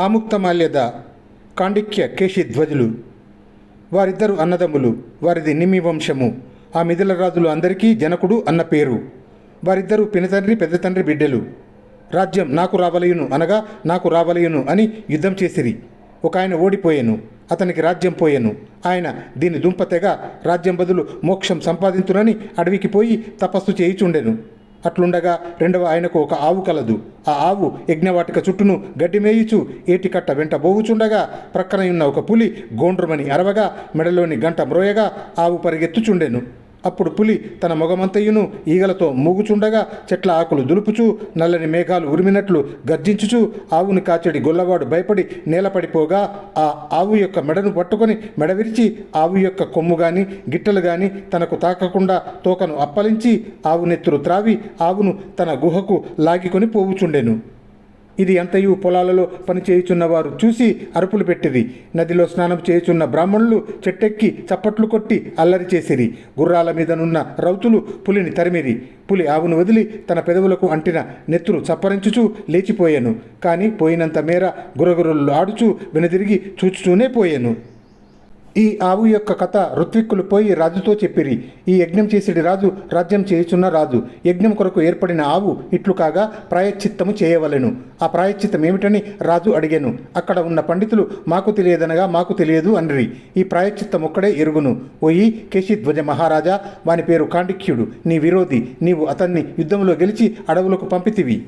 ఆముక్తమాల్యద కాండిక్య కేశి ధ్వజులు. వారిద్దరు అన్నదమ్ములు. వారిది నిమ్మి వంశము. ఆ మిథిల రాజులు అందరికీ జనకుడు అన్న పేరు. వారిద్దరూ పినతండ్రి పెద్ద తండ్రి బిడ్డలు. రాజ్యం నాకు రావలయును అనగా నాకు రావలయును అని యుద్ధం చేసిరి. ఒక ఆయన ఓడిపోయాను అతనికి రాజ్యం పోయాను. ఆయన దీని దుంపతెగ రాజ్యం బదులు మోక్షం సంపాదించునని అడవికి పోయి తపస్సు చేయిచుండెను. అట్లుండగా రెండవ ఆయనకు ఒక ఆవు కలదు. ఆ ఆవు యజ్ఞవాటిక చుట్టూను గడ్డి మేయుచు ఏటికట్ట వెంట బోగుచుండగా ప్రక్కన ఉన్న ఒక పులి గోండ్రుమని అరవగా మెడలోని గంట మ్రోయగా ఆవు పరిగెత్తుచుండెను. అప్పుడు పులి తన మొగమంతయును ఈగలతో మూగుచుండగా చెట్ల ఆకులు దులుపుచూ నల్లని మేఘాలు ఉరిమినట్లు గర్జించుచూ ఆవుని కాచెడి గొల్లవాడు భయపడి నేలపడిపోగా ఆ ఆవు యొక్క మెడను పట్టుకొని మెడ విరిచి ఆవు యొక్క కొమ్ము గాని గిట్టలు గాని తనకు తాకకుండా తోకను అప్పలించి ఆవు నెత్తురు త్రావి ఆవును తన గుహకు లాగికొని పోవుచుండెను. ఇది అంతయు పొలాలలో పని చూసి అరుపులు పెట్టిది నదిలో స్నానం చేయుచున్న బ్రాహ్మణులు చెట్టెక్కి చప్పట్లు కొట్టి అల్లరి చేసిరి. గుర్రాల మీదనున్న రౌతులు పులిని తరిమిరి. పులి ఆవును వదిలి తన పెదవులకు అంటిన నెత్తురు చప్పరించుచూ లేచిపోయాను. కానీ పోయినంత మేర గురగురులు ఆడుచూ వెనుదిరిగి చూచుతూనే పోయాను. ఈ ఆవు యొక్క కథ ఋత్విక్కులు పోయి రాజుతో చెప్పిరి. ఈ యజ్ఞం చేసేటి రాజు రాజ్యం చేయుచున్న రాజు. యజ్ఞం కొరకు ఏర్పడిన ఆవు ఇట్లు కాగా ప్రాయశ్చిత్తము చేయవలెను. ఆ ప్రాయశ్చిత్తం ఏమిటని రాజు అడిగాను. అక్కడ ఉన్న పండితులు మాకు తెలియదనగా మాకు తెలియదు అనిరి. ఈ ప్రాయశ్చిత్తం ఒక్కడే ఎరుగును. ఓయి కేశిధ్వజ మహారాజా వాని పేరు కాండిక్యుడు నీ విరోధి. నీవు అతన్ని యుద్ధంలో గెలిచి అడవులకు పంపితివి.